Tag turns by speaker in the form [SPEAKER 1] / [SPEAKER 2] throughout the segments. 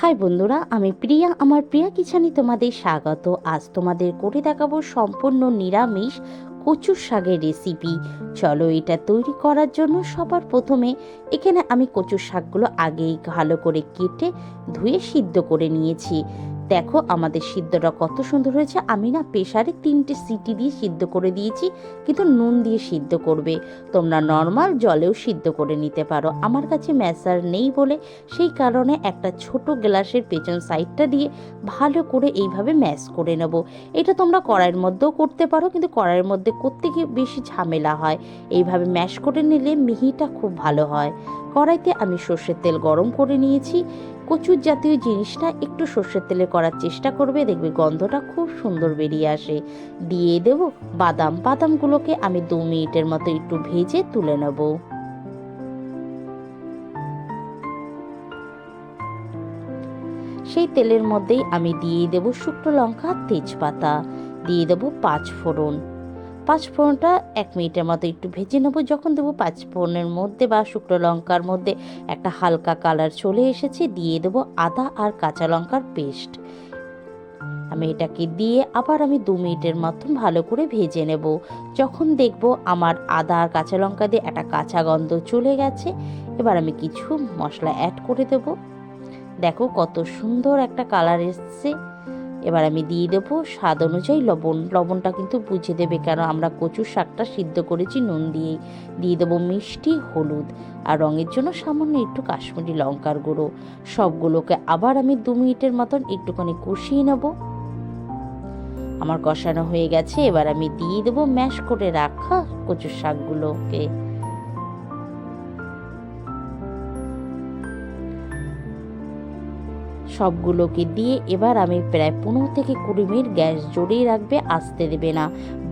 [SPEAKER 1] High বন্ধুরা, আমি প্রিয়া। আমার প্রিয়া কিছানি তোমাদের স্বাগত। আজ তোমাদের করে দেখাবো সম্পূর্ণ নিরামিষ কচুর শাকের রেসিপি চলো এটা তৈরি করার জন্য সবার প্রথমে এখানে আমি কচুর শাকগুলো আগেই ভালো করে কেটে ধুয়ে সিদ্ধ করে নিয়েছি। দেখো আমাদের সিদ্ধটা কত সুন্দর হয়েছে। আমি না প্রেশারে তিনটে সিটি দিয়ে সিদ্ধ করে দিয়েছি, কিন্তু নুন দিয়ে সিদ্ধ করবে। তোমরা নর্মাল জলেও সিদ্ধ করে নিতে পারো। আমার কাছে ম্যাসার নেই বলে সেই কারণে একটা ছোট গ্লাসের পেছন সাইডটা দিয়ে ভালো করে এইভাবে ম্যাশ করে নেব। এটা তোমরা কড়াইয়ের মধ্যেও করতে পারো, কিন্তু কড়াইয়ের মধ্যে করতে গিয়ে বেশি ঝামেলা হয়। এইভাবে ম্যাশ করে নিলে মিহিটা খুব ভালো হয়। কড়াইতে আমি সর্ষের তেল গরম করে নিয়েছি। কচুর জাতীয় জিনিসটা একটু সর্ষের তেলে করার চেষ্টা করবে, দেখবে গন্ধটা খুব সুন্দর বেরিয়ে আসে। দিয়ে দেব বাদাম। বাদামগুলোকে আমি দু মিনিটের মতো একটু ভেজে তুলে নেব। সেই তেলের মধ্যেই আমি দিয়ে দেব শুকনো লঙ্কা, তেজপাতা। দিয়ে দেব পাঁচ ফোড়ন। পাঁচ ফোড়নটা এক মিনিটের মতো একটু ভেজে নেব। যখন দেবো পাঁচ ফোড়নের মধ্যে বা শুকনো লঙ্কার মধ্যে একটা হালকা কালার চলে এসেছে, দিয়ে দেবো আদা আর কাঁচা লঙ্কার পেস্ট আমি এটাকে দিয়ে আবার আমি দু মিনিটের মতন ভালো করে ভেজে নেব। যখন দেখব আমার আদা আর কাঁচা লঙ্কা দিয়ে একটা কাঁচা গন্ধ চলে গেছে, এবার আমি কিছু মশলা অ্যাড করে দেব। দেখো কত সুন্দর একটা কালার এসছে। এবার আমি দিয়ে দেবো স্বাদ অনুযায়ী লবণ। লবণটা কিন্তু বুঝে দেবে কেন আমরা কচুর শাকটা সিদ্ধ করেছি, নুন দিয়েই দিয়ে দেবো মিষ্টি, হলুদ আর রঙের জন্য সামান্য একটু কাশ্মীরি লঙ্কার গুঁড়ো। সবগুলোকে আবার আমি দু মিনিটের মতন একটুখানি কষিয়ে নেব। আমার কষানো হয়ে গেছে, এবার আমি দিয়ে দেবো ম্যাশ করে রাখা কচুর শাকগুলোকে। সবগুলোকে দিয়ে এবার আমি প্রায় পনেরো থেকে কুড়ি মিনিট গ্যাস জড়িয়ে রাখবে, আসতে দেবে না।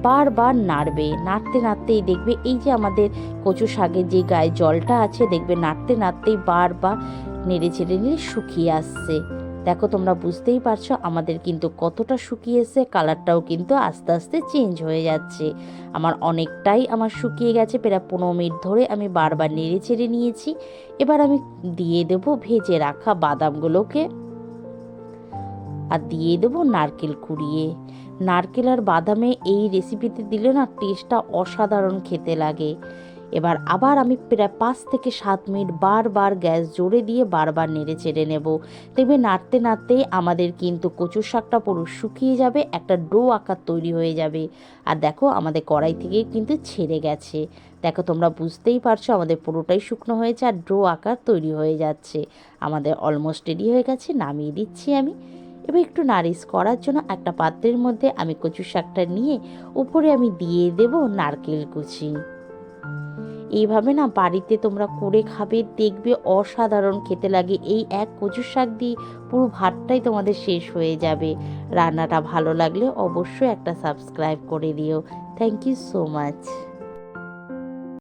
[SPEAKER 1] বারবার নাড়বে। নাড়তে নাড়তেই দেখবে এই যে আমাদের কচু শাকের যে গায়ে জলটা আছে, দেখবে নাড়তে নাড়তেই বারবার নেড়ে চেড়ে নিয়ে শুকিয়ে আসছে। দেখো তোমরা বুঝতেই পারছ, আমাদের কিন্তু কতটা শুকিয়েছে, কালারটাও কিন্তু আস্তে আস্তে চেঞ্জ হয়ে যাচ্ছে। আমার অনেকটাই আমার শুকিয়ে গেছে, প্রায় পনেরো মিনিট ধরে আমি বারবার নেড়ে চেড়ে নিয়েছি। এবার আমি দিয়ে দেবো ভেজে রাখা বাদামগুলোকে। আর দিয়ে দেবো নারকেল কুড়িয়ে। নারকেল আর বাদামে এই রেসিপিতে দিলে না টেস্টটা অসাধারণ খেতে লাগে। এবার আবার আমি প্রায় পাঁচ থেকে সাত মিনিট বারবার গ্যাস জোরে দিয়ে বারবার নেড়ে চেড়ে নেব। দেখবে নাড়তে নাড়তে আমাদের কিন্তু কচু শাকটা পুরো শুকিয়ে যাবে, একটা ডো আকার তৈরি হয়ে যাবে। আর দেখো আমাদের কড়াই থেকে কিন্তু ছেড়ে গেছে। দেখো তোমরা বুঝতেই পারছ আমাদের পুরোটাই শুকনো হয়েছে আর ডো আকার তৈরি হয়ে যাচ্ছে। আমাদের অলমোস্ট রেডি হয়ে গেছে, নামিয়ে দিচ্ছি আমি। এবার একটু নারিশ করার জন্য একটা পাত্রের মধ্যে আমি কচু শাকটা নিয়ে উপরে আমি দিয়ে দেব নারকেল কুচি। এইভাবে না বাড়িতে তোমরা করে খাবে, দেখবে অসাধারণ খেতে লাগে। এই এক কচু শাক দিয়ে পুরো ভাতটাই তোমাদের শেষ হয়ে যাবে। রান্নাটা ভালো লাগলে অবশ্যই একটা সাবস্ক্রাইব করে দিও। Thank you so much